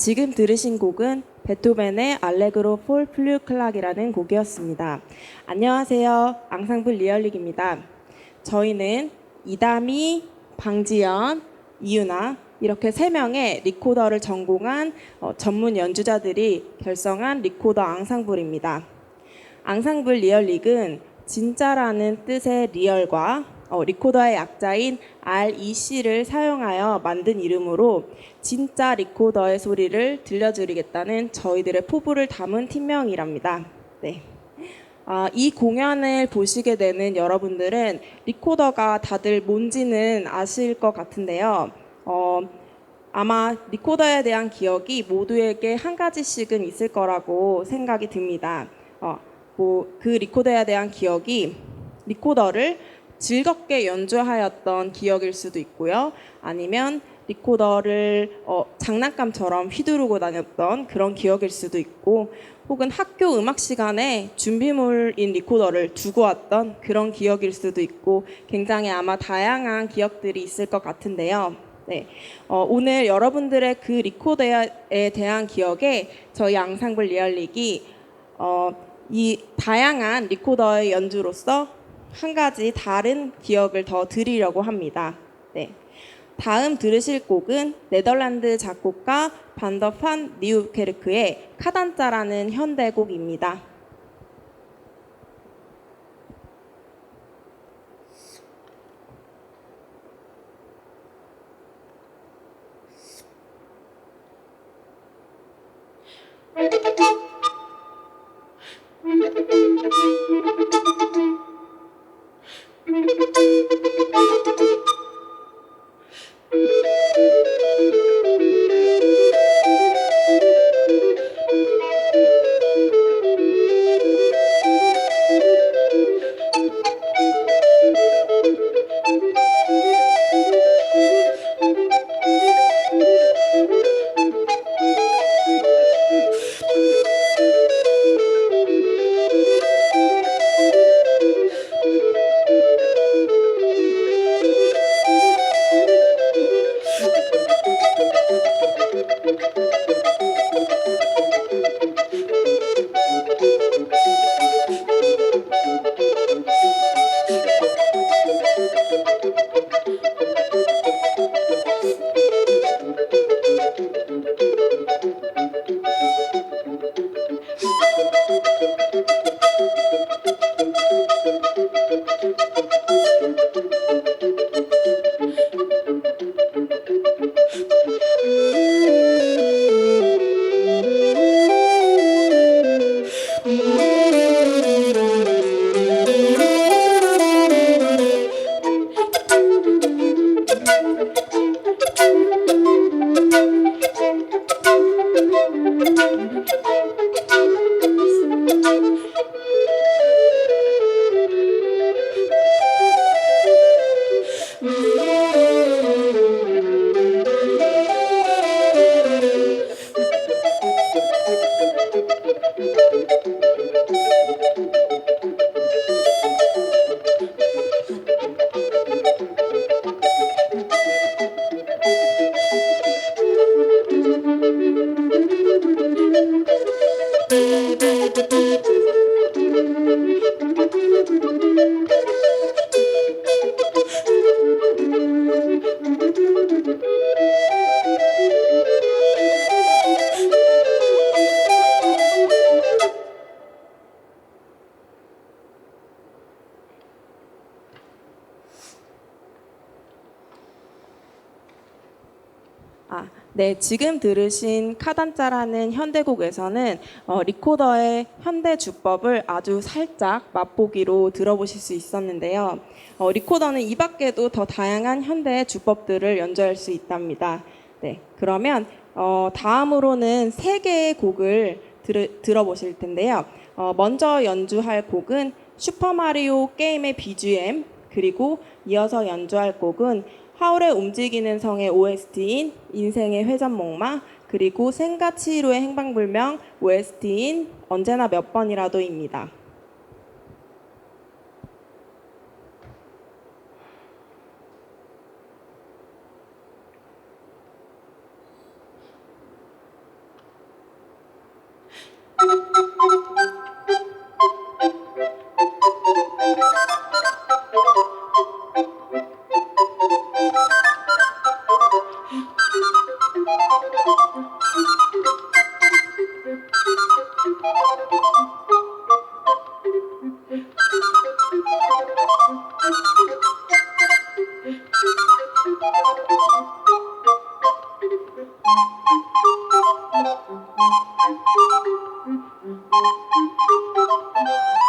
아, 지금 들으신 곡은 베토벤의 알레그로 폴 플류클락이라는 곡이었습니다. 안녕하세요. 앙상블 리얼릭입니다. 저희는 이다미, 방지연, 이유나 이렇게 세 명의 리코더를 전공한 어, 전문 연주자들이 결성한 리코더 앙상블입니다. 앙상블 리얼릭은 진짜라는 뜻의 리얼과 어, 리코더의 약자인 REC를 사용하여 만든 이름으로 진짜 리코더의 소리를 들려드리겠다는 저희들의 포부를 담은 팀명이랍니다. 네. 아, 이 공연을 보시게 되는 여러분들은 리코더가 다들 뭔지는 아실 것 같은데요. 어, 아마 리코더에 대한 기억이 모두에게 한 가지씩은 있을 거라고 생각이 듭니다. 어, 뭐, 그 리코더에 대한 기억이 리코더를 즐겁게 연주하였던 기억일 수도 있고요. 아니면 리코더를 어, 장난감처럼 휘두르고 다녔던 그런 기억일 수도 있고 혹은 학교 음악 시간에 준비물인 리코더를 두고 왔던 그런 기억일 수도 있고 굉장히 아마 다양한 기억들이 있을 것 같은데요. 네, 어, 오늘 여러분들의 그 리코더에 대한 기억에 저희 앙상블 리얼릭이 어, 이 다양한 리코더의 연주로서 한 가지 다른 기억을 더 드리려고 합니다. 네. 다음 들으실 곡은 네덜란드 작곡가 반더판 니우케르크의 카단자라는 현대곡입니다. 아, 네, 지금 들으신 카단자라는 현대곡에서는 어, 리코더의 현대 주법을 아주 살짝 맛보기로 들어보실 수 있었는데요. 어, 리코더는 이 밖에도 더 다양한 현대 주법들을 연주할 수 있답니다. 네, 그러면 어, 다음으로는 세 개의 곡을 들, 들어보실 텐데요. 어, 먼저 연주할 곡은 슈퍼마리오 게임의 BGM 그리고 이어서 연주할 곡은 하울의 움직이는 성의 OST인 인생의 회전목마 그리고 생가치히로의 행방불명 OST인 언제나 몇 번이라도입니다. Thank you.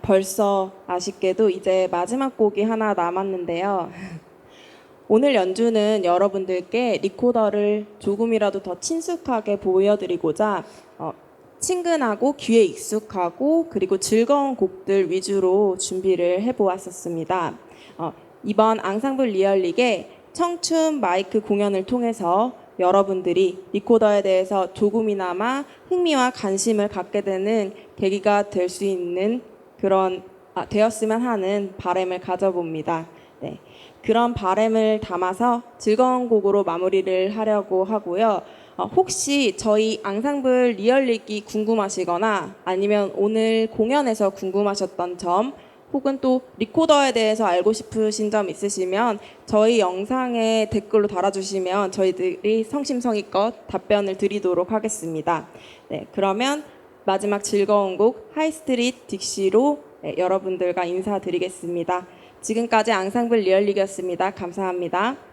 벌써 아쉽게도 이제 마지막 곡이 하나 남았는데요. 오늘 연주는 여러분들께 리코더를 조금이라도 더 친숙하게 보여드리고자 어, 친근하고 귀에 익숙하고 그리고 즐거운 곡들 위주로 준비를 해보았었습니다. 어, 이번 앙상블 리얼릭의 청춘 마이크 공연을 통해서 여러분들이 리코더에 대해서 조금이나마 흥미와 관심을 갖게 되는 계기가 될 수 있는 그런 아, 되었으면 하는 바람을 가져봅니다. 네. 그런 바람을 담아서 즐거운 곡으로 마무리를 하려고 하고요. 어, 혹시 저희 앙상블 리얼릭이 궁금하시거나 아니면 오늘 공연에서 궁금하셨던 점 혹은 또 리코더에 대해서 알고 싶으신 점 있으시면 저희 영상에 댓글로 달아주시면 저희들이 성심성의껏 답변을 드리도록 하겠습니다. 네, 그러면 마지막 즐거운 곡 하이스트릿 딕시로 네, 여러분들과 인사드리겠습니다. 지금까지 앙상블 리얼릭이었습니다. 감사합니다.